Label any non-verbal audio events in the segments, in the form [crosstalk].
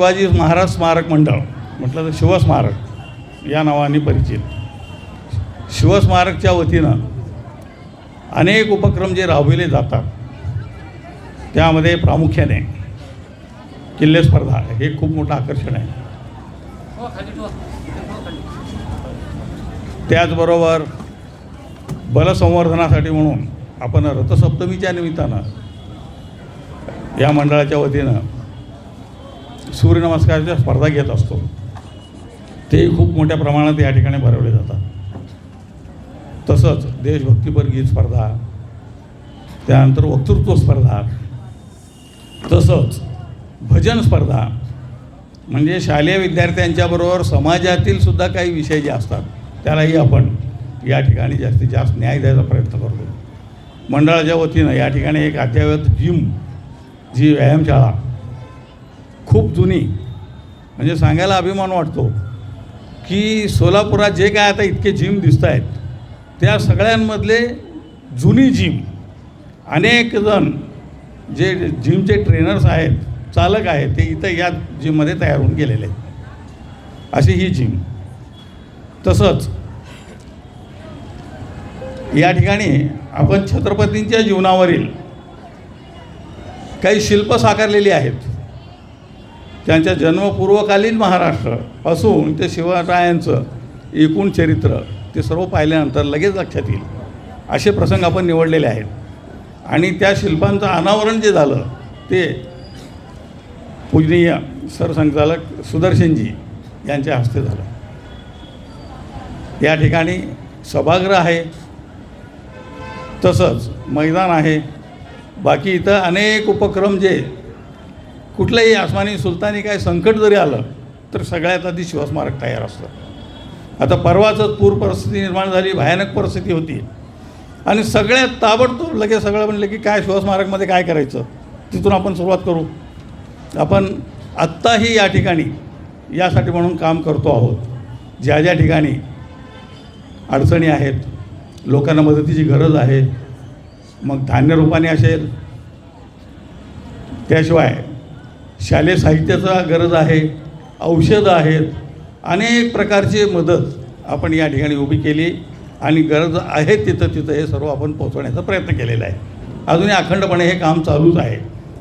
शिवाजी महाराज स्मारक मंडळ म्हटलं तर शिवस्मारक या नावाने परिचित. शिवस्मारकच्या वतीनं अनेक उपक्रम जे राबविले जातात त्यामध्ये प्रामुख्याने किल्ले स्पर्धा हे खूप मोठं आकर्षण आहे. त्याचबरोबर बलसंवर्धनासाठी म्हणून आपण रथसप्तमीच्या निमित्तानं या मंडळाच्या वतीनं सूर्यनमस्काराच्या स्पर्धा घेत असतो. तेही खूप मोठ्या प्रमाणात या ठिकाणी भरवले जातात. तसंच देशभक्तीपर गीत स्पर्धा त्यानंतर वक्तृत्व स्पर्धा तसंच भजन स्पर्धा म्हणजे शालेय विद्यार्थ्यांच्याबरोबर समाजातील सुद्धा काही विषय जे असतात त्यालाही आपण या ठिकाणी जास्तीत जास्त न्याय द्यायचा प्रयत्न करतो. मंडळाच्या वतीनं या ठिकाणी एक अद्ययावत जिम जी व्यायामशाळा खूप जुनी. म्हणजे सांगायला अभिमान वाटतो की सोलापुरात जे काय आता इतके जिम दिसत आहेत त्या सगळ्यांमधले जुनी जिम अनेक जण जे जिमचे ट्रेनर्स आहेत चालक आहेत ते इथं या जिममध्ये तयार होऊन गेलेले आहेत. अशी ही जिम. तसंच या ठिकाणी आपण छत्रपतींच्या जीवनावरील काही शिल्प साकारलेली आहेत. त्यांच्या जन्मपूर्वकालीन महाराष्ट्रापासून ते शिवरायांचं एकूण चरित्र ते सर्व पाहिल्यानंतर लगेच लक्षात येईल. असे प्रसंग आपण निवडलेले आहेत. आणि त्या शिल्पांचं अनावरण जे झालं ते पूजनीय सरसंचालक सुदर्शनजी यांच्या हस्ते झालं. या ठिकाणी सभागृह आहे तसंच मैदान आहे. बाकी इथं अनेक उपक्रम जे कुठलंही आसमानी सुलतानी काय संकट जरी आलं तर सगळ्यात आधी शिवस्मारक तयार असतं. आता परवाचंच पूर परिस्थिती निर्माण झाली भयानक परिस्थिती होती. आणि सगळ्यात ताबडतोब लगेच सगळं म्हणलं की काय शिवस्मारकमध्ये काय करायचं? तिथून आपण सुरुवात करू. आपण आत्ताही या ठिकाणी यासाठी म्हणून काम करतो आहोत. ज्या ज्या ठिकाणी अडचणी आहेत लोकांना मदतीची गरज आहे मग धान्य रूपाने असेल त्याशिवाय शालेय साहित्याचा गरज आहे औषधं आहेत अनेक प्रकारची मदत आपण या ठिकाणी उभी केली आणि गरज आहे तिथं तिथं हे सर्व आपण पोहोचवण्याचा प्रयत्न केलेला आहे. अजूनही अखंडपणे हे काम चालूच आहे.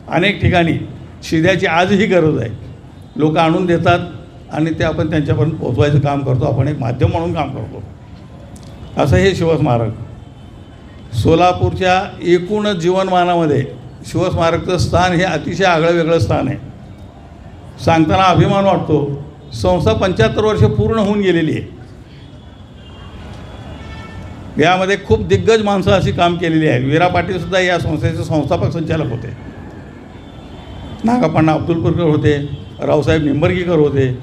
अनेक ठिकाणी शिध्याची आजही गरज आहे. लोक आणून देतात आणि ते आपण त्यांच्यापर्यंत पोचवायचं काम करतो आपण एक माध्यम म्हणून काम करतो. असं हे शिवस्मारक सोलापूरच्या एकूण जीवनमानामध्ये शिवस्मारकचं स्थान हे अतिशय आगळं वेगळं स्थान आहे. सांगताना अभिमान वाटतो. संस्था पंच्याहत्तर वर्ष पूर्ण होऊन गेलेली आहे. यामध्ये खूप दिग्गज माणसं अशी काम केलेली आहेत. वीरा पाटीलसुद्धा या संस्थेचे संस्थापक संचालक होते. नागापण्णा अब्दुलपूरकर होते रावसाहेब निंबर्गीकर होते.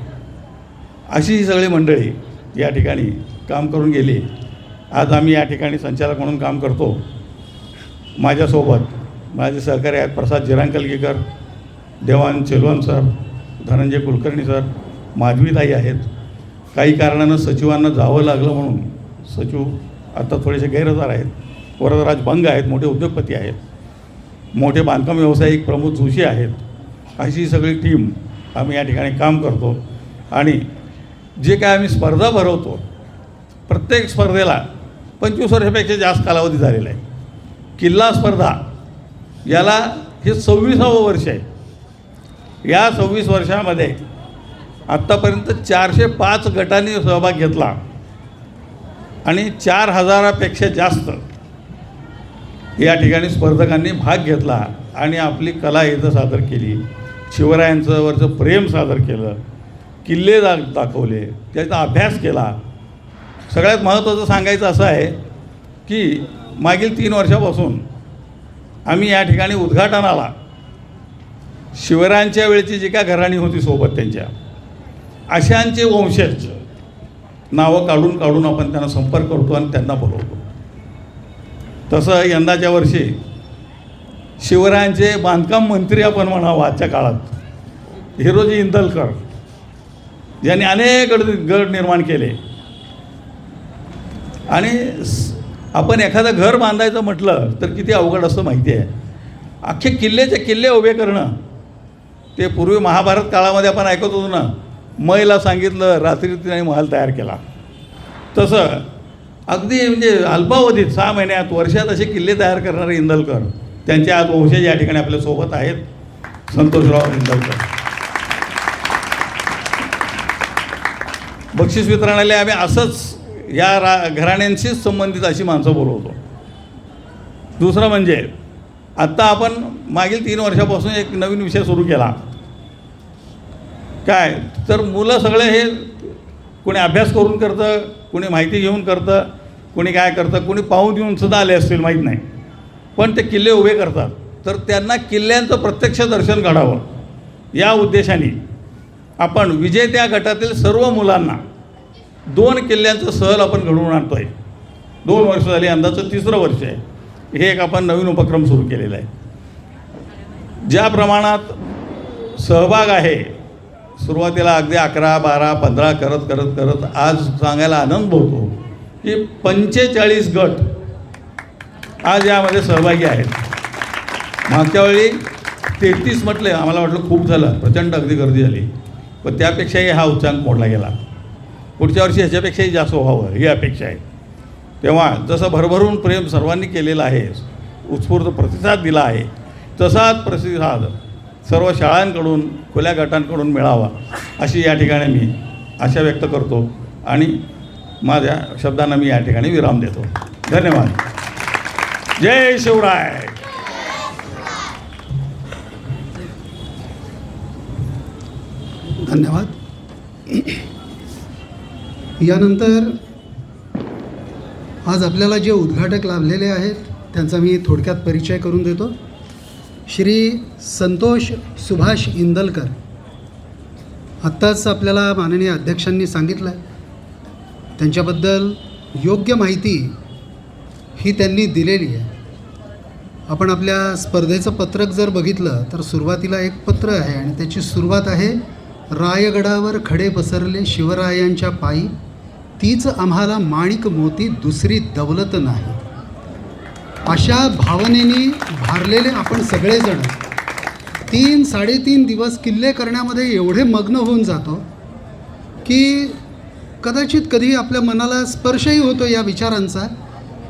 अशी ही सगळी मंडळी या ठिकाणी काम करून गेली. आज आम्ही या ठिकाणी संचालक म्हणून काम करतो. माझ्यासोबत माझे सहकारी आहेत प्रसाद जिरांकलगीकर देवान चेलवन सर धनंजय कुलकर्णी सर माधवीताई आहेत. काही कारणानं सचिवांना जावं लागलं म्हणून सचिव आता थोडेसे गैरहजर आहेत. वरदराज भंग आहेत मोठे उद्योगपती आहेत. मोठे बांधकाम व्यावसायिक प्रमोद जोशी आहेत. अशी सगळी टीम आम्ही या ठिकाणी काम करतो. आणि जे काय आम्ही स्पर्धा भरवतो प्रत्येक स्पर्धेला पंचवीस वर्षापेक्षा जास्त कालावधी झालेला आहे. किल्ला स्पर्धा याला हे सव्वीसावं वर्ष आहे. या सव्वीस वर्षामध्ये आत्तापर्यंत चारशे पाच गटांनी सहभाग घेतला. आणि चार हजारापेक्षा जास्त या ठिकाणी स्पर्धकांनी भाग घेतला आणि आपली कला इथं सादर केली. शिवरायांचं वरचं प्रेम सादर केलं. किल्ले दा दाखवले. त्याचा अभ्यास केला. सगळ्यात महत्त्वाचं सांगायचं असं आहे की मागील तीन वर्षापासून आम्ही या ठिकाणी उद्घाटनाला शिवरायांच्या वेळची जी काय घराणी होती सोबत त्यांच्या अशांचे वंशज नावं काढून काढून आपण त्यांना संपर्क करतो आणि त्यांना बोलवतो. तसं यंदाच्या वर्षी शिवरायांचे बांधकाम मंत्री आपण म्हणावं आजच्या काळात हिरोजी इंदलकर यांनी अनेक गड गड निर्माण केले. आणि आपण एखादं घर बांधायचं म्हटलं तर किती अवघड असं माहिती आहे. अख्खे किल्लेचे किल्ले उभे करणं. ते पूर्वी महाभारत काळामध्ये आपण ऐकत होतो ना मैला सांगितलं रात्री तिने महाल तयार केला. तसं अगदी म्हणजे अल्पावधीत सहा महिन्यात वर्षात असे किल्ले तयार करणारे इंदलकर त्यांचे आज वंशज या ठिकाणी आपल्यासोबत आहेत. संतोषराव इंदलकर. बक्षीस वितरणाला आम्ही असंच या रा घराण्यांशीच संबंधित अशी माणसं बोलवतो. दुसरं म्हणजे आत्ता आपण मागील तीन वर्षापासून एक नवीन विषय सुरू केला. काय? तर मुलं सगळे हे कोणी अभ्यास करून करतं कोणी माहिती घेऊन करतं कोणी काय करतं कोणी पाहून येऊन सुद्धा आले असतील माहीत नाही. पण ते किल्ले उभे करतात. तर त्यांना किल्ल्यांचं प्रत्यक्ष दर्शन घडावं या उद्देशाने आपण विजेत्या गटातील सर्व मुलांना दोन किल्ल्यांचं सहल आपण घडवून आणतो आहे दोन वर्ष झाली अंदाचं तिसरं वर्ष आहे. हे एक आपण नवीन उपक्रम सुरू केलेला आहे. ज्या प्रमाणात सहभाग आहे सुरुवातीला अगदी अकरा बारा पंधरा करत करत करत आज सांगायला आनंद होतो की पंचेचाळीस गट आज यामध्ये सहभागी आहेत. मागच्या वेळी तेहतीस म्हटले आम्हाला वाटलं खूप झालं प्रचंड अगदी गर्दी झाली. पण त्यापेक्षाही हा उच्चांक मोडला गेला. पुढच्या वर्षी ह्याच्यापेक्षाही जास्त व्हावं ही अपेक्षा आहे. तेव्हा जसं भरभरून प्रेम सर्वांनी केलेलं आहे उत्स्फूर्त प्रतिसाद दिला आहे तसाच प्रतिसाद सर्व शाळांकडून खुल्या गटांकडून मिळावा अशी या ठिकाणी मी आशा व्यक्त करतो आणि माझ्या शब्दांना मी या ठिकाणी विराम देतो. धन्यवाद. जय शिवराय. धन्यवाद. यानंतर आज आपल्याला जे उद्घाटक लाभलेले आहेत त्यांचा मी थोडक्यात परिचय करून देतो. श्री संतोष सुभाष इंदलकर. आत्ताच आपल्याला माननीय अध्यक्षांनी सांगितलं आहे त्यांच्याबद्दल योग्य माहिती ही त्यांनी दिलेली आहे. आपण आपल्या स्पर्धेचं पत्रक जर बघितलं तर सुरुवातीला एक पत्र आहे आणि त्याची सुरुवात आहे रायगडावर खडे पसरले शिवरायांच्या पायी. तीच आम्हाला माणिक मोती दुसरी दौलत नाही. अशा भावनेने भारलेले आपण सगळेजण. तीन साडेतीन दिवस किल्ले करण्यामध्ये एवढे मग्न होऊन जातो की कदाचित कधी आपल्या मनाला स्पर्शही होतो या विचारांचा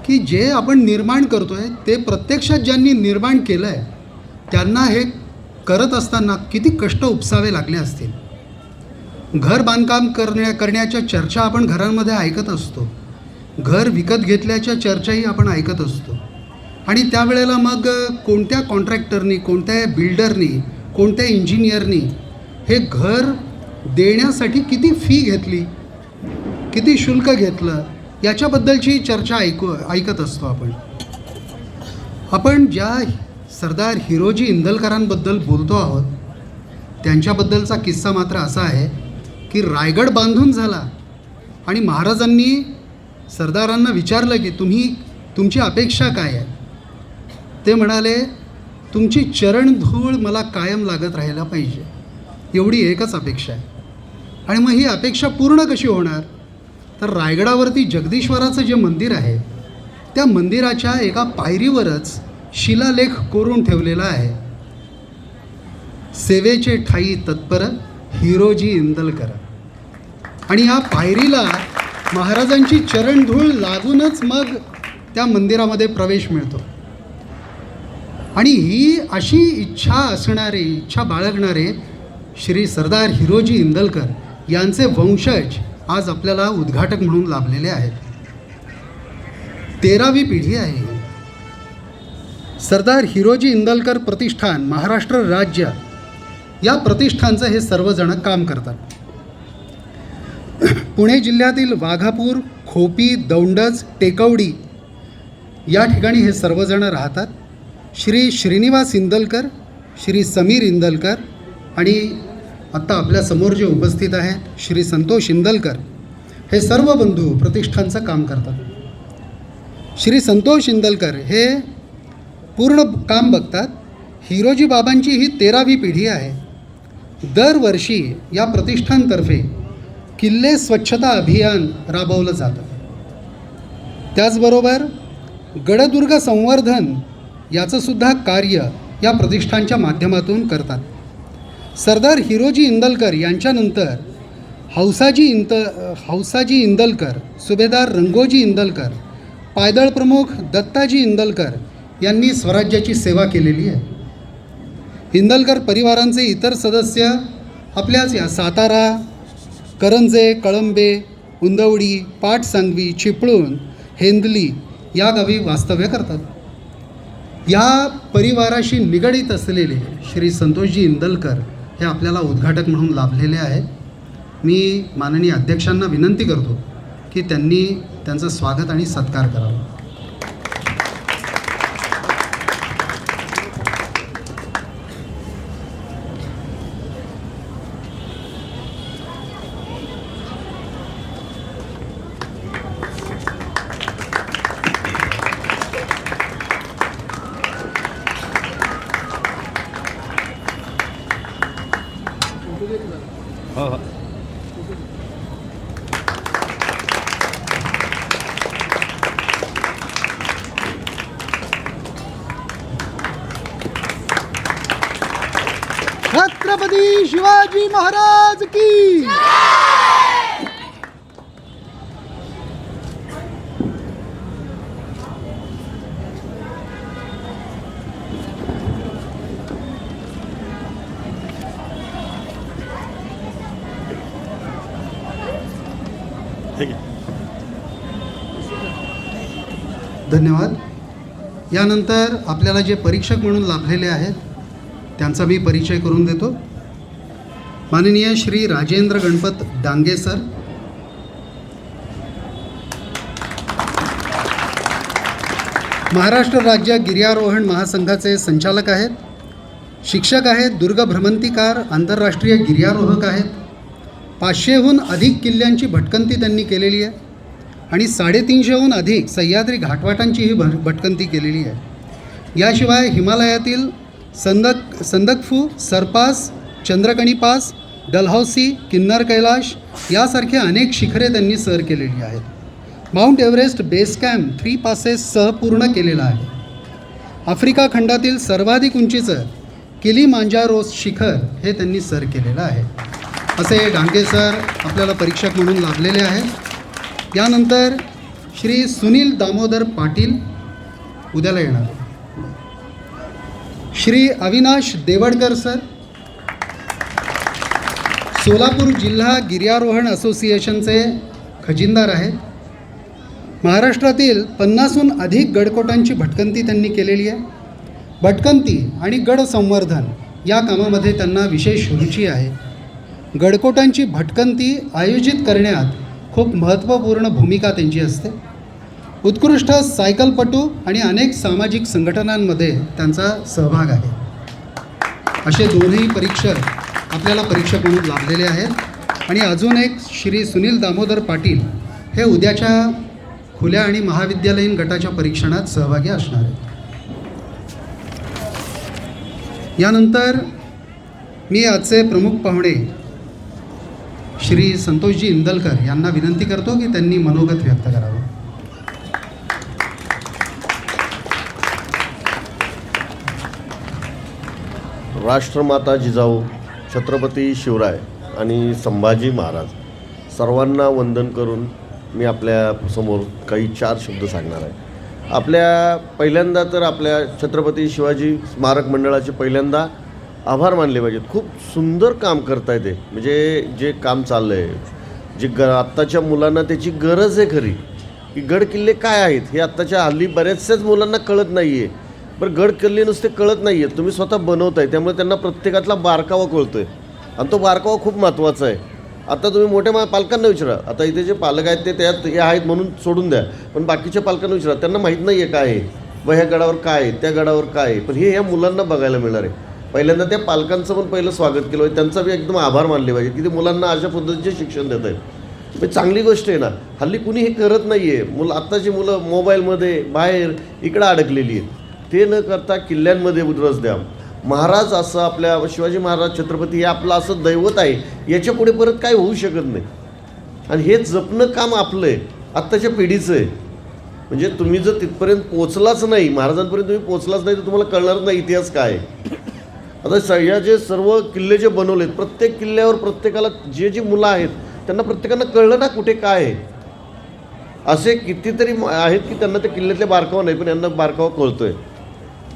की जे आपण निर्माण करतो आहे ते प्रत्यक्षात ज्यांनी निर्माण केलं आहे त्यांना हे करत असताना किती कष्ट उपसावे लागले असतील. घर बांधकाम करण्या करण्याच्या चर्चा आपण घरांमध्ये ऐकत असतो. घर विकत घेतल्याच्या चर्चाही आपण ऐकत असतो. आणि त्यावेळेला मग कोणत्या कॉन्ट्रॅक्टरनी कोणत्या बिल्डरनी कोणत्या इंजिनियरनी हे घर देण्यासाठी किती फी घेतली? किती शुल्क घेतलं? याच्याबद्दलची चर्चा ऐकू ऐकत असतो आपण. आपण ज्या सरदार हिरोजी इंदलकरांबद्दल बोलतो आहोत त्यांच्याबद्दलचा किस्सा मात्र असा आहे की रायगड बांधून झाला. आणि महाराजांनी सरदारांना विचारलं की तुम्ही तुमची अपेक्षा काय आहे? ते म्हणाले तुमची चरणधूळ मला कायम लागत राहायला पाहिजे. एवढी एकच अपेक्षा आहे. आणि मग ही अपेक्षा पूर्ण कशी होणार? तर रायगडावरती जगदीश्वराचं जे मंदिर आहे त्या मंदिराच्या एका पायरीवरच शिलालेख कोरून ठेवलेला आहे. सेवेचे ठाई तत्पर हिरोजी इंदलकर. आणि या पायरीला महाराजांची चरणधूळ लागूनच मग त्या मंदिरामध्ये प्रवेश मिळतो. आणि ही अशी इच्छा असणारे इच्छा बाळगणारे श्री सरदार हिरोजी इंदलकर यांचे वंशज आज आपल्याला उद्घाटक म्हणून लाभलेले आहेत. तेरावी पिढी आहे. सरदार हिरोजी इंदलकर प्रतिष्ठान महाराष्ट्र राज्य या प्रतिष्ठानचं हे सर्वजण काम करतात. पुणे जिल्ह्यातील वाघापूर खोपी दौंडज टेकवडी या ठिकाणी हे सर्वजण राहतात. श्री श्रीनिवास इंदलकर श्री समीर इंदलकर आणि आत्ता आपल्यासमोर जे उपस्थित आहेत श्री संतोष इंदलकर हे सर्व बंधू प्रतिष्ठानचं काम करतात. श्री संतोष इंदलकर हे पूर्ण काम बघतात. हिरोजी बाबांची ही तेरावी पिढी आहे. दरवर्षी या प्रतिष्ठानतर्फे किल्ले स्वच्छता अभियान राबवलं जातं. त्याचबरोबर गडदुर्ग संवर्धन याचंसुद्धा कार्य या प्रतिष्ठानच्या माध्यमातून करतात. सरदार हिरोजी इंदलकर यांच्यानंतर हौसाजी इंत हौसाजी इंदलकर सुभेदार रंगोजी इंदलकर पायदळ प्रमुख दत्ताजी इंदलकर यांनी स्वराज्याची सेवा केलेली आहे. इंदलकर परिवारांचे इतर सदस्य आपल्याच या सातारा करंजे कळंबे उंदवडी पाटसांगवी चिपळूण हेंदली या गावी वास्तव्य करतात. या परिवाराशी निगडीत असलेले श्री संतोषजी इंदलकर हे आपल्याला उद्घाटक म्हणून लाभलेले आहेत. मी माननीय अध्यक्षांना विनंती करतो की त्यांनी त्यांचं स्वागत आणि सत्कार करावा. धन्यवाद. यानंतर आपल्याला जे परीक्षक म्हणून लाभलेले आहेत त्यांचा मी परिचय करून देतो. माननीय श्री राजेंद्र गणपत डांगे सर. महाराष्ट्र राज्य गिर्यारोहण महासंघाचे संचालक आहेत. शिक्षक आहेत दुर्ग भ्रमंतीकार आंतरराष्ट्रीय गिर्यारोहक आहेत. पाचशेहून अधिक किल्ल्यांची भटकंती त्यांनी केलेली आहे. आणि साडेतीनशेहून अधिक सह्याद्री घाटवाटांचीही भ भटकंती केलेली आहे. याशिवाय हिमालयातील संदक संदकफू सरपास चंद्रकणी पास डलहौसी किन्नर कैलाश यासारखे अनेक शिखरे त्यांनी सर केलेली आहेत. Mount Everest base camp three पासेससह पूर्ण केलेला आहे. आफ्रिका खंडातील सर्वाधिक उंचीचं किली मांजारोस शिखर हे त्यांनी सर केलेलं आहे. असे डांगे सर आपल्याला परीक्षक म्हणून लाभलेले आहेत. यानंतर श्री सुनील दामोदर पाटील उद्याला येणार. श्री अविनाश देवडकर सर सोलापूर जिल्हा गिर्यारोहण असोसिएशनचे खजिनदार आहेत. महाराष्ट्रातील पन्नासहून अधिक गडकोटांची भटकंती त्यांनी केलेली आहे. भटकंती आणि गड संवर्धन या कामामध्ये त्यांना विशेष रुची आहे. गडकोटांची भटकंती आयोजित करण्यात खूप महत्त्वपूर्ण भूमिका त्यांची असते. उत्कृष्ट सायकलपटू आणि अनेक सामाजिक संघटनांमध्ये त्यांचा सहभाग आहे. असे दोन्ही परीक्षक आपल्याला परीक्षक म्हणून लाभलेले आहेत. आणि अजून एक श्री सुनील दामोदर पाटील हे उद्याच्या खुल्या आणि महाविद्यालयीन गटाच्या परीक्षणात सहभागी असणार आहेत. यानंतर मी आजचे प्रमुख पाहुणे श्री संतोषजी इंदलकर यांना विनंती करतो की त्यांनी मनोगत व्यक्त करावं. राष्ट्रमाता जिजाऊ छत्रपती शिवराय आणि संभाजी महाराज सर्वांना वंदन करून मी आपल्यासमोर काही चार शब्द सांगणार आहे. आपल्या पहिल्यांदा तर आपल्या छत्रपती शिवाजी स्मारक मंडळाचे पहिल्यांदा आभार मानले पाहिजेत. खूप सुंदर काम करताय ते. म्हणजे जे काम चाललं आहे जे ग आत्ताच्या मुलांना त्याची गरज आहे खरी. की गड किल्ले काय आहेत हे आत्ताच्या हल्ली बऱ्याचशाच मुलांना कळत नाही आहे बरं गड किल्ले नुसते कळत नाही आहेत तुम्ही स्वतः बनवताय त्यामुळे त्यांना प्रत्येकातला बारकावा कळतो आहे आणि तो बारकावा खूप महत्त्वाचा आहे. आता तुम्ही मोठ्या मा पालकांना विचारा. आता इथे जे पालक आहेत ते त्यात हे आहेत म्हणून सोडून द्या. पण बाकीच्या पालकांना विचारा. त्यांना माहीत नाही आहे काय आहे. व ह्या गडावर काय आहे त्या गडावर काय आहे. पण हे ह्या मुलांना बघायला मिळणार आहे. पहिल्यांदा त्या पालकांचं पण पहिलं स्वागत केलं. पाहिजे त्यांचा बी एकदम आभार मानले पाहिजे की ते मुलांना अशा पद्धतीचे शिक्षण देत आहेत. म्हणजे चांगली गोष्ट आहे ना. हल्ली कुणी हे करत नाही आहे मुलं आत्ताची मुलं मोबाईलमध्ये बाहेर इकडं अडकलेली आहेत. ते न करता किल्ल्यांमध्ये रस द्या. महाराज असं आपल्या शिवाजी महाराज छत्रपती हे आपलं असं दैवत आहे. याच्यापुढे परत काय होऊ शकत नाही. आणि हे जपणं काम आपलं आहे. आत्ताच्या पिढीचं आहे. म्हणजे तुम्ही जर तिथपर्यंत पोचलाच नाही महाराजांपर्यंत तुम्ही पोचलाच नाही तर तुम्हाला कळणार नाही इतिहास काय आहे. आता स या जे सर्व किल्ले जे बनवलेत प्रत्येक किल्ल्यावर प्रत्येकाला जे जी मुलं आहेत त्यांना प्रत्येकानं कळलं ना कुठे काय आहे? असे कितीतरी आहेत की त्यांना ते किल्ल्यातले बारकावा नाही पण यांना बारकावा आहे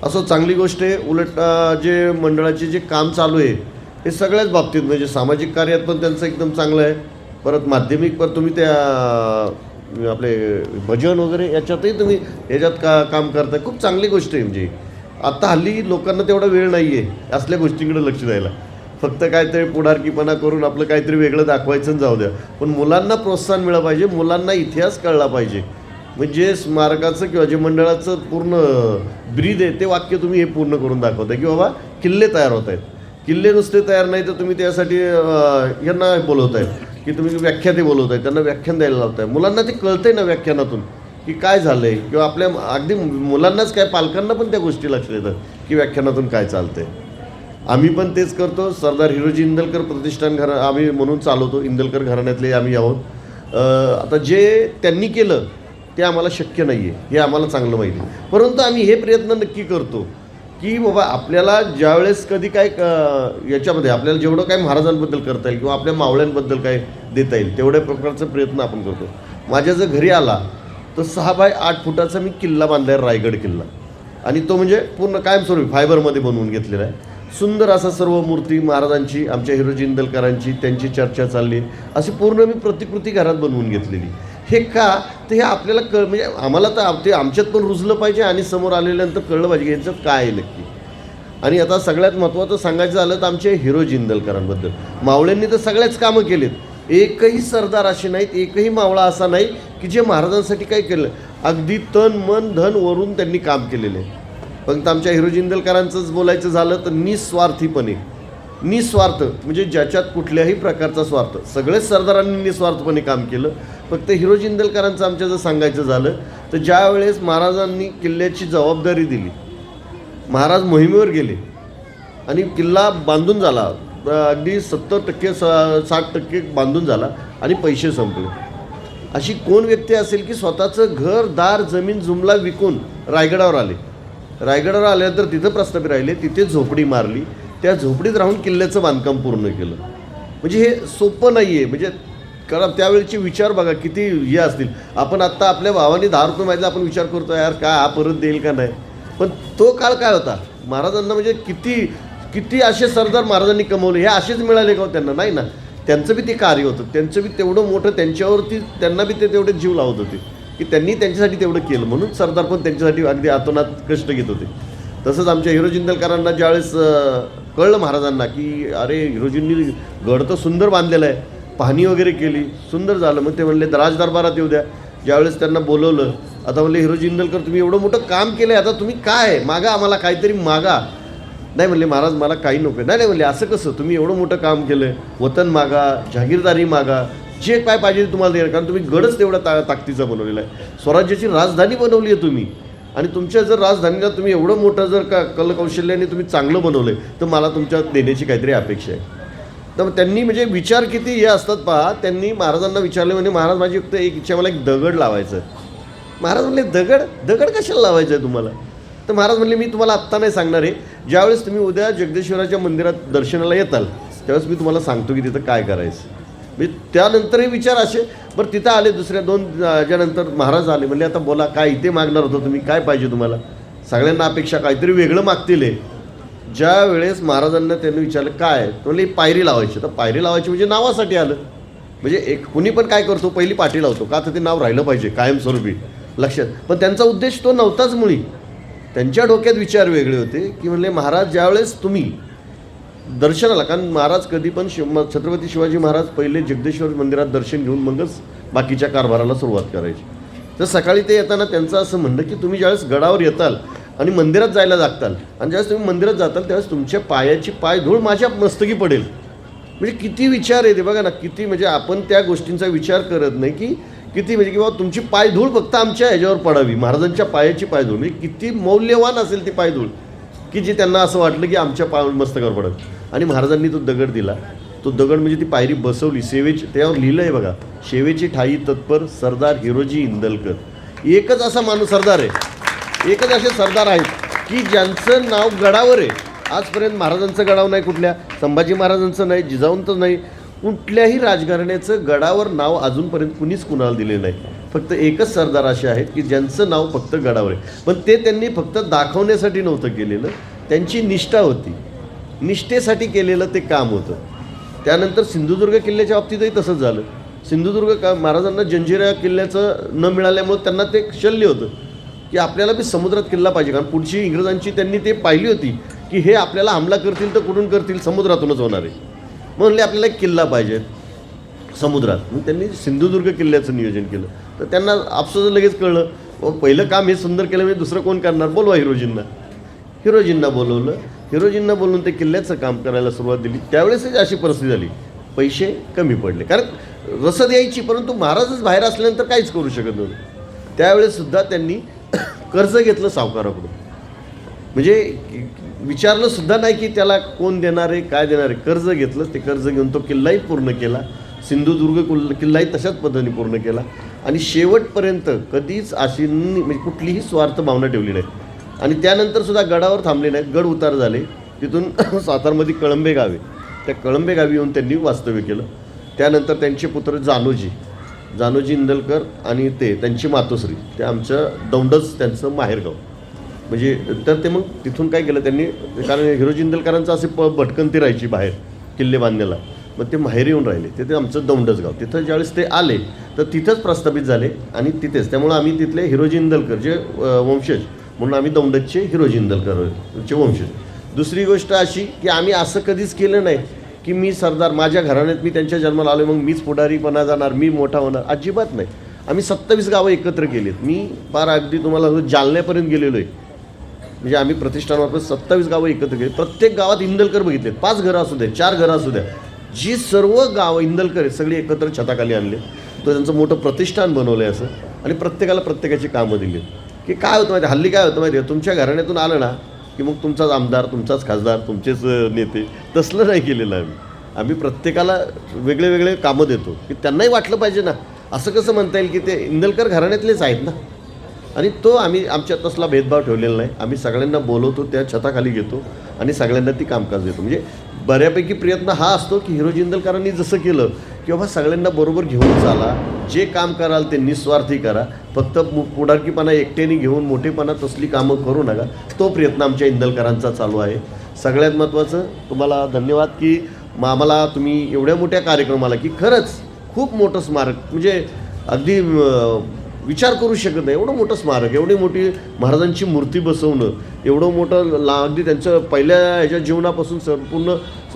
असं चांगली गोष्ट आहे उलट जे मंडळाचे जे काम चालू आहे हे सगळ्याच बाबतीत म्हणजे सामाजिक कार्यात पण त्यांचं एकदम चांगलं आहे. परत माध्यमिक पण तुम्ही त्या आपले भजन वगैरे याच्यातही तुम्ही याच्यात का काम करताय. खूप चांगली गोष्ट आहे म्हणजे. आता हल्ली लोकांना तेवढा वेळ नाही आहे असल्या गोष्टींकडे लक्ष द्यायला. फक्त काहीतरी पुढारकीपणा करून आपलं काहीतरी वेगळं दाखवायचं जाऊ द्या. पण मुलांना प्रोत्साहन मिळालं पाहिजे मुलांना इतिहास कळला पाहिजे. म्हणजे स्मारकाचं किंवा जे मंडळाचं पूर्ण ब्रीद आहे ते वाक्य तुम्ही हे पूर्ण करून दाखवता की बाबा किल्ले तयार होत आहेत. किल्ले नुसते तयार नाही तर तुम्ही त्यासाठी यांना यांना बोलवताय. की तुम्ही व्याख्याते बोलवताय त्यांना व्याख्यान द्यायला लावताय. मुलांना ते कळतंय ना व्याख्यानातून. की काय झालंय? किंवा आपल्या अगदी मुलांनाच काय पालकांना पण त्या गोष्टी लक्षात येतात की व्याख्यानातून काय चालतंय. आम्ही पण तेच करतो. सरदार हिरोजी इंदलकर प्रतिष्ठान घर आम्ही म्हणून चालवतो. इंदलकर घराण्यातले आम्ही आहोत. आता जे त्यांनी केलं ते आम्हाला शक्य नाही आहे हे आम्हाला चांगलं माहिती आहे परंतु आम्ही हे प्रयत्न नक्की करतो की बाबा आपल्याला ज्यावेळेस कधी काय याच्यामध्ये आपल्याला जेवढं काय महाराजांबद्दल करता येईल किंवा आपल्या मावळ्यांबद्दल काय देता येईल तेवढ्या प्रकारचा प्रयत्न आपण करतो. माझ्या जर घरी आला तर सहा बाय आठ फुटाचा मी किल्ला बांधला आहे रायगड किल्ला. आणि तो म्हणजे पूर्ण कायमस्वरूपी फायबरमध्ये बनवून घेतलेला आहे. सुंदर असा सर्व मूर्ती महाराजांची आमच्या हिरोजी इंदलकरांची त्यांची चर्चा चालली. अशी पूर्ण मी प्रतिकृती घरात बनवून घेतलेली. हे का? तर हे आपल्याला कळ म्हणजे आम्हाला तर ते आमच्यात पण रुजलं पाहिजे आणि समोर आलेल्यानंतर कळलं पाहिजे की काय आहे नक्की. आणि आता सगळ्यात महत्त्वाचं सांगायचं झालं तर आमचे हिरो जिंदलकरांबद्दल. मावळ्यांनी तर सगळ्याच कामं केलीत. एकही सरदार असे नाहीत एकही मावळा असा नाही की जे महाराजांसाठी काय केलं? अगदी तन मन धन वरून त्यांनी काम केलेलं. आहे फक्त आमच्या हिरो जिंदलकरांचंच बोलायचं झालं तर निस्वार्थीपणे. निस्वार्थ म्हणजे ज्याच्यात कुठल्याही प्रकारचा स्वार्थ. सगळेच सरदारांनी निस्वार्थपणे काम केलं. फक्त हिरो जिंदलकरांचं आमच्या जर सांगायचं झालं तर ज्यावेळेस महाराजांनी किल्ल्याची जबाबदारी दिली महाराज मोहिमेवर गेले आणि किल्ला बांधून झाला अगदी सत्तर टक्के स साठ टक्के बांधून झाला आणि पैसे संपले. अशी कोण व्यक्ती असेल की स्वतःचं घर दार जमीन जुमला विकून रायगडावर आले? रायगडावर आल्यानंतर तिथं प्रस्थापित राहिले तिथे झोपडी मारली त्या झोपडीत राहून किल्ल्याचं बांधकाम पूर्ण केलं. म्हणजे हे सोपं नाही आहे म्हणजे कारण त्यावेळेचे विचार बघा किती हे असतील. आपण आत्ता आपल्या भावाने दहा रुपये माहिती आपण विचार करतो यार काय हा परत देईल का नाही? पण तो काळ काय होता? महाराजांना म्हणजे किती किती असे सरदार महाराजांनी कमवले? हे असेच मिळाले का हो त्यांना? नाही ना. त्यांचं बी ते कार्य होतं. त्यांचं बी तेवढं मोठं त्यांच्यावरती त्यांना बी ते तेवढे जीव लावत होते. की त्यांनी त्यांच्यासाठी तेवढं केलं. म्हणून सरदार पण त्यांच्यासाठी अगदी आतोनात कष्ट घेत होते. तसंच आमच्या हिरो जिंदलकरांना ज्यावेळेस कळलं महाराजांना की अरे हिरोजींनी गड तर सुंदर बांधलेलं आहे. पाहणी वगैरे केली. सुंदर झालं. मग ते म्हणले राजदरबारात येऊ द्या. ज्यावेळेस त्यांना बोलवलं आता म्हणले हिरो जिंदलकर तुम्ही एवढं मोठं काम केलं आहे आता तुम्ही काय? मागा आम्हाला काहीतरी मागा. नाही म्हणले महाराज मला काही नको नाही नाही म्हणले असं कसं? तुम्ही एवढं मोठं काम केलं आहे वतन मागा जागीरदारी मागा. जे काय पाहिजे ते तुम्हाला देणार कारण तुम्ही गडच तेवढा ता ताकदीचा बनवलेला आहे. स्वराज्याची राजधानी बनवली आहे तुम्ही. आणि तुमच्या जर राजधानीला तुम्ही एवढं मोठं जर का कलकौशल्याने तुम्ही चांगलं बनवलं आहे तर मला तुमच्या देण्याची काहीतरी अपेक्षा आहे. तर मग त्यांनी म्हणजे विचार किती हे असतात पहा. त्यांनी महाराजांना विचारले म्हणजे महाराज माझी फक्त एक इच्छा मला एक दगड लावायचं आहे. महाराज म्हणले दगड? दगड कशाला लावायचं आहे तुम्हाला? तर महाराज म्हणले मी तुम्हाला आत्ता नाही सांगणार आहे ज्यावेळेस तुम्ही उद्या जगदेश्वराच्या मंदिरात दर्शनाला येताल त्यावेळेस मी तुम्हाला सांगतो की तिथं काय करायचं. मी त्यानंतरही विचार असे बरं तिथं आले दुसऱ्या दोन ज्यानंतर महाराज आले म्हणले आता बोला काय इथे मागणार होतं तुम्ही? काय पाहिजे तुम्हाला? सगळ्यांना अपेक्षा काहीतरी वेगळं मागतील आहे ज्या वेळेस महाराजांना त्यांनी विचारलं काय? तर म्हणले पायरी लावायची. तर पायरी लावायची म्हणजे नावासाठी आलं. म्हणजे एक कुणी पण काय करतो पहिली पाठी लावतो. का? तर ते नाव राहिलं पाहिजे कायमस्वरूपी. लक्षात. पण त्यांचा उद्देश तो नव्हताच मुळी. त्यांच्या डोक्यात विचार वेगळे होते की म्हणले महाराज ज्यावेळेस तुम्ही दर्शनाला कारण महाराज कधी पण शिव छत्रपती शिवाजी महाराज पहिले जगदेश्वर मंदिरात दर्शन घेऊन मगच बाकीच्या कारभाराला सुरुवात करायची. तर सकाळी ते येताना त्यांचं असं म्हणणं की तुम्ही ज्यावेळेस गडावर येताल आणि मंदिरात जायला लागताल आणि ज्यावेळेस तुम्ही मंदिरात जाताल त्यावेळेस तुमच्या पायाची पाय धूळ माझ्या मस्तकी पडेल. म्हणजे किती विचार येते बघा ना किती म्हणजे आपण त्या गोष्टींचा विचार करत नाही की किती म्हणजे किंवा तुमची पायधूळ फक्त आमच्या ह्याच्यावर पडावी. महाराजांच्या पायाची पायधूळ म्हणजे किती मौल्यवान असेल ती पायधूळ की जी त्यांना असं वाटलं की आमच्या पा मस्तकावर पडत आणि महाराजांनी तो दगड दिला. तो दगड म्हणजे ती पायरी बसवली. सेवेची त्यावर लिहिलं आहे बघा शेवेची ठाई तत्पर सरदार हिरोजी इंदलकर. एकच असा माणूस सरदार आहे. एकच असे सरदार आहेत की ज्यांचं नाव गडावर आहे. आजपर्यंत महाराजांचं गडाव नाही कुठल्या संभाजी महाराजांचं नाही जिजाऊंचं नाही. कुठल्याही राजघराण्याचं गडावर नाव अजूनपर्यंत कुणीच कुणाला दिलेलं नाही. फक्त एकच सरदार असे आहेत की ज्यांचं नाव फक्त गडावर आहे. पण ते त्यांनी फक्त दाखवण्यासाठी नव्हतं केलेलं. त्यांची निष्ठा होती. निष्ठेसाठी केलेलं ते काम होतं. त्यानंतर सिंधुदुर्ग किल्ल्याच्या बाबतीतही तसंच झालं. सिंधुदुर्ग का महाराजांना जंजिरा किल्ल्याचं न मिळाल्यामुळं त्यांना ते शल्य होतं की आपल्याला बी समुद्रात किल्ला पाहिजे. कारण पुढची इंग्रजांची त्यांनी ते पाहिली होती की हे आपल्याला हमला करतील तर कुठून करतील? समुद्रातूनच होणार आहे. म्हणले आपल्याला एक किल्ला पाहिजे समुद्रात. मग त्यांनी सिंधुदुर्ग किल्ल्याचं नियोजन केलं. तर त्यांना आपसुद्धा लगेच कळलं "अहो, पहिलं काम हे सुंदर केलं म्हणजे दुसरं कोण करणार? बोलवा हिरोजींना. हिरोजींना बोलवलं. हिरोजींना बोलवून ते किल्ल्याचं काम करायला सुरुवात दिली. त्यावेळेसच अशी परिस्थिती झाली. पैसे कमी पडले. कारण रसद यायची परंतु महाराजच बाहेर असल्यानंतर काहीच करू शकत नव्हतं. त्यावेळेससुद्धा त्यांनी [coughs] कर्ज घेतलं सावकाराकडून. म्हणजे विचारलं सुद्धा नाही की त्याला कोण देणार आहे काय देणार आहे. कर्ज घेतलं ते कर्ज घेऊन तो किल्लाही पूर्ण केला. सिंधुदुर्ग कुल किल्लाही तशाच पद्धतीने पूर्ण केला. आणि शेवटपर्यंत कधीच अशी म्हणजे कुठलीही स्वार्थ भावना ठेवली नाही. आणि त्यानंतर सुद्धा गडावर थांबले नाहीत. गड उतार झाले. तिथून [coughs] सातारमध्ये कळंबे गाव आहे. त्या कळंबे गावी येऊन त्यांनी वास्तव्य केलं. त्यानंतर त्यांचे पुत्र जानोजी जानोजी इंदलकर आणि ते त्यांची मातोश्री ते आमचं दौंडच त्यांचं माहेरगाव. म्हणजे तर ते मग तिथून काय केलं त्यांनी कारण हिरोजी इंदलकरांचं असे प भटकंती राहायची बाहेर किल्ले बांधण्याला. मग ते माहेर येऊन राहिले. तिथे आमचं दौंडच गाव तिथं ज्यावेळेस ते आले तर तिथंच प्रस्थापित झाले आणि तिथेच. त्यामुळं आम्ही तिथले हिरोजी इंदलकर जे वंशज म्हणून आम्ही दौंडचे हिरोजी इंदलकरचे वंशज. दुसरी गोष्ट अशी की आम्ही असं कधीच केलं नाही की मी सरदार माझ्या घराण्यात मी त्यांच्या जन्माला आलो मग मीच पुढारीपणा जाणार मी मोठा होणार अजिबात नाही. आम्ही सत्तावीस गावं एकत्र केलीत. मी फार अगदी तुम्हाला जालन्यापर्यंत गेलेलो आहे म्हणजे आम्ही प्रतिष्ठानमार्फत सत्तावीस गावं एकत्र केली. प्रत्येक गावात इंदलकर बघितले पाच घरं असू द्या चार घरं असू द्या जी सर्व गावं इंदलकर आहेत सगळी एकत्र छताखाली आणले. तो त्यांचं मोठं प्रतिष्ठान बनवलं आहे असं. आणि प्रत्येकाला प्रत्येकाची कामं दिली. की काय होतं माहिती हल्ली काय होतं माहिती आहे? तुमच्या घराण्यातून आलं ना की मग तुमचाच आमदार तुमचाच खासदार तुमचेच नेते. तसलं नाही केलेलं आम्ही. आम्ही प्रत्येकाला वेगळे वेगळे कामं देतो. की त्यांनाही वाटलं पाहिजे ना. असं कसं म्हणता येईल की ते इंदलकर घराण्यातलेच आहेत ना? आणि तो आम्ही आमच्यात तसला भेदभाव ठेवलेला नाही. आम्ही सगळ्यांना बोलवतो त्या छताखाली घेतो आणि सगळ्यांना ती कामकाज देतो. म्हणजे बऱ्यापैकी प्रयत्न हा असतो की हिरो जिंदलकरांनी जसं केलं की बाबा सगळ्यांना बरोबर घेऊन चाला जे काम कराल ते निस्वार्थी करा. फक्त मु- पुढारकीपणा एकट्याने घेऊन मोठेपणा तसली कामं करू नका. तो प्रयत्न आमच्या इंदलकरांचा चालू आहे. सगळ्यात महत्त्वाचं तुम्हाला धन्यवाद की म- आम्हाला तुम्ही एवढ्या मोठ्या कार्यक्रमाला की खरंच खूप मोठं स्मारक म्हणजे अगदी विचार करू शकत नाही. एवढं मोठं स्मारक एवढी मोठी महाराजांची मूर्ती बसवणं एवढं मोठं ला अगदी त्यांचं पहिल्या ह्याच्या जीवनापासून संपूर्ण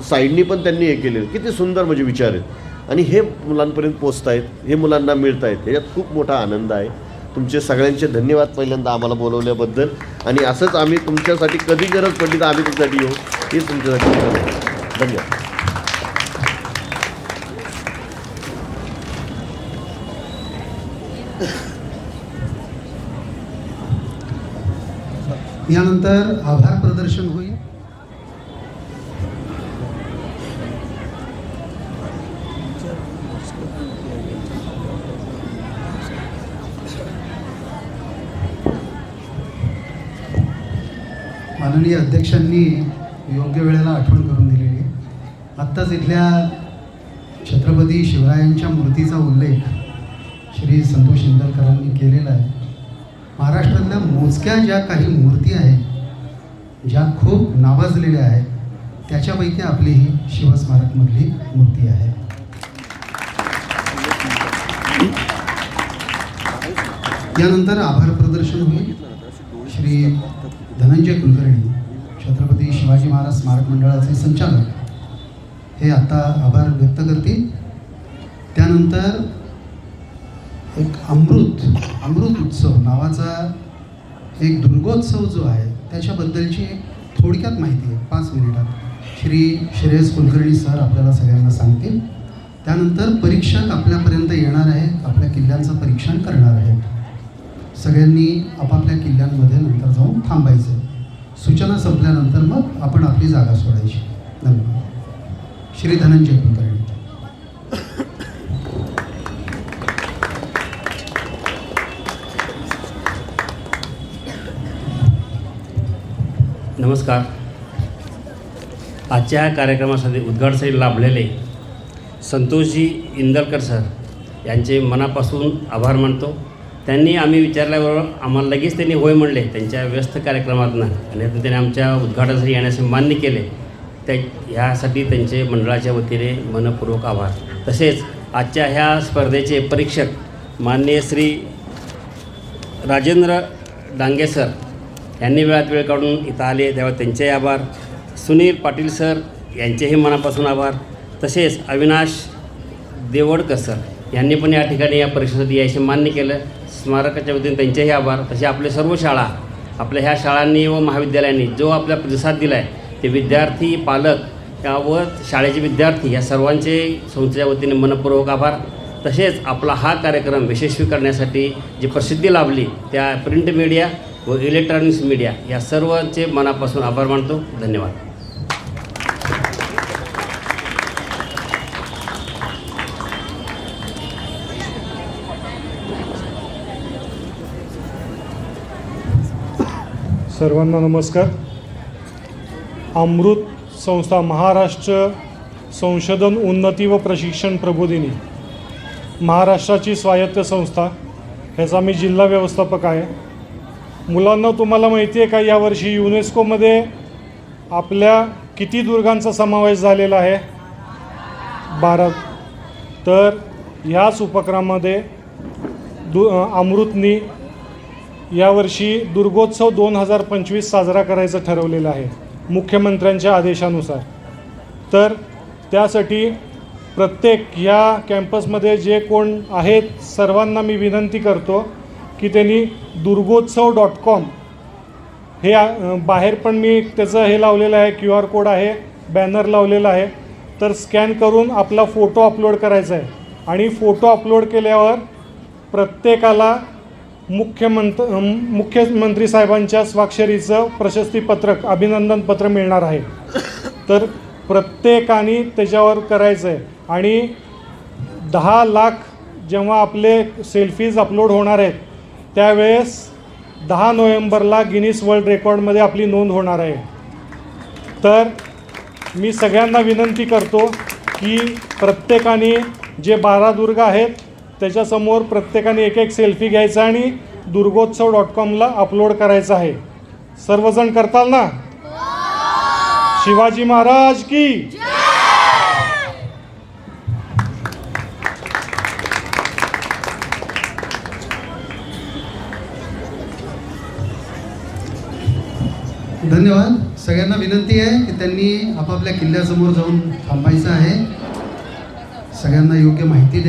साईडनी पण त्यांनी हे केलेलं. किती सुंदर म्हणजे विचार आहेत. आणि हे मुलांपर्यंत पोचत आहेत हे मुलांना मिळत आहेत ह्याच्यात खूप मोठा आनंद आहे. तुमचे सगळ्यांचे धन्यवाद पहिल्यांदा आम्हाला बोलवल्याबद्दल. आणि असंच आम्ही तुमच्यासाठी कधी गरज पडली तर आम्ही तुमच्यासाठी येऊ. हेच तुमच्यासाठी धन्यवाद. यानंतर आभार प्रदर्शन होईल. माननीय अध्यक्षांनी योग्य वेळेला आठवण करून दिलेली आहे. आत्ताच इथल्या छत्रपती शिवरायांच्या मूर्तीचा उल्लेख श्री संतोष इंदलकरांनी केलेला आहे. महाराष्ट्रातल्या मोजक्या ज्या काही मूर्ती आहेत ज्या खूप नावाजलेल्या आहेत त्याच्यापैकी आपली ही शिवस्मारकमधली मूर्ती आहे. यानंतर आभार प्रदर्शन होईल. श्री धनंजय कुलकर्णी छत्रपती शिवाजी महाराज स्मारक मंडळाचे संचालक हे आता आभार व्यक्त करतील. त्यानंतर एक अमृत अमृत उत्सव नावाचा एक दुर्गोत्सव जो आहे त्याच्याबद्दलची एक थोडक्यात माहिती आहे. पाच मिनिटात. श्री श्रेयस कुलकर्णी सर आपल्याला सगळ्यांना सांगतील. त्यानंतर परीक्षक आपल्यापर्यंत येणार आहेत आपल्या किल्ल्यांचं परीक्षण करणार आहेत. सगळ्यांनी आपापल्या किल्ल्यांमध्ये नंतर जाऊन थांबायचं. सूचना संपल्यानंतर मग आपण आपली जागा सोडायची. धन्यवाद. श्री धनंजय आजच्या कार्यक्रमासाठी उद्घाटनासाठी लाभलेले संतोषजी इंदलकर सर यांचे मनापासून आभार मानतो. त्यांनी आम्ही विचारल्याबरोबर आम्हाला लगेच त्यांनी होय म्हणले. त्यांच्या व्यस्त कार्यक्रमातनं आणि त्यांनी आमच्या उद्घाटनासाठी येण्याचे मान्य केले. त्या ह्यासाठी त्यांचे मंडळाच्या वतीने मनपूर्वक आभार. तसेच आजच्या ह्या स्पर्धेचे परीक्षक माननीय श्री राजेंद्र डांगे सर यांनी वेळात वेळ काढून इथं आले तेव्हा त्यांचेही आभार. सुनील पाटील सर यांचेही मनापासून आभार. तसेच अविनाश देवडकर सर यांनी पण या ठिकाणी या परीक्षेसाठी यायचे मान्य केलं. स्मारकाच्या वतीने त्यांचेही आभार. तसे आपले सर्व शाळा आपल्या ह्या शाळांनी व महाविद्यालयांनी जो आपला प्रतिसाद दिला आहे ते विद्यार्थी पालक व शाळेचे विद्यार्थी या सर्वांचे संस्थेच्या वतीने मनपूर्वक आभार. तसेच आपला हा कार्यक्रम यशस्वी करण्यासाठी जी प्रसिद्धी लाभली त्या प्रिंट मीडिया व इलेक्ट्रॉनिक्स मीडिया या सर्वांचे मनापासून आभार मानतो. धन्यवाद. सर्वांना नमस्कार. अमृत संस्था महाराष्ट्र संशोधन उन्नती व प्रशिक्षण प्रबोधिनी महाराष्ट्राची स्वायत्त संस्था ह्याचा मी जिल्हा व्यवस्थापक आहे. मुलांना तुम्हाला माहिती आहे का यावर्षी युनेस्कोमध्ये आपल्या किती दुर्गांचा समावेश झालेला आहे? बारा तर ह्याच उपक्रमामध्ये दु अमृतनी यावर्षी दुर्गोत्सव दोन हजार पंचवीस साजरा करायचं ठरवलेलं आहे मुख्यमंत्र्यांच्या आदेशानुसार. तर त्यासाठी प्रत्येक ह्या कॅम्पसमध्ये जे कोण आहेत सर्वांना मी विनंती करतो की त्यांनी दुर्गोत्सव डॉट कॉम हे बाहेर पण मी त्याचं हे लावलेलं आहे क्यू आर कोड आहे बॅनर लावलेला आहे. तर स्कॅन करून आपला फोटो अपलोड करायचा आहे. आणि फोटो अपलोड केल्यावर प्रत्येकाला मुख्यमंत मुख्यमंत्री साहेबांच्या स्वाक्षरीचं प्रशस्तीपत्रक अभिनंदन पत्र मिळणार आहे. तर प्रत्येकाने त्याच्यावर करायचं आहे. आणि दहा लाख जेव्हा आपले सेल्फीज अपलोड होणार आहेत त्यावेळेस दहा नोव्हेंबरला गिनीस वर्ल्ड रेकॉर्डमध्ये आपली नोंद होणार आहे. तर मी सगळ्यांना विनंती करतो की प्रत्येकाने जे बारा दुर्ग आहेत त्याच्यासमोर प्रत्येकाने एक एक सेल्फी घ्यायचा आणि दुर्गोत्सव डॉट कॉमला अपलोड करायचा आहे. सर्वजण करताल ना? शिवाजी महाराज की धन्यवाद. सगळ्यांना विनंती आहे की त्यांनी आपापल्या किल्ल्यासमोर जाऊन थांबायचं आहे. सगळ्यांना योग्य माहिती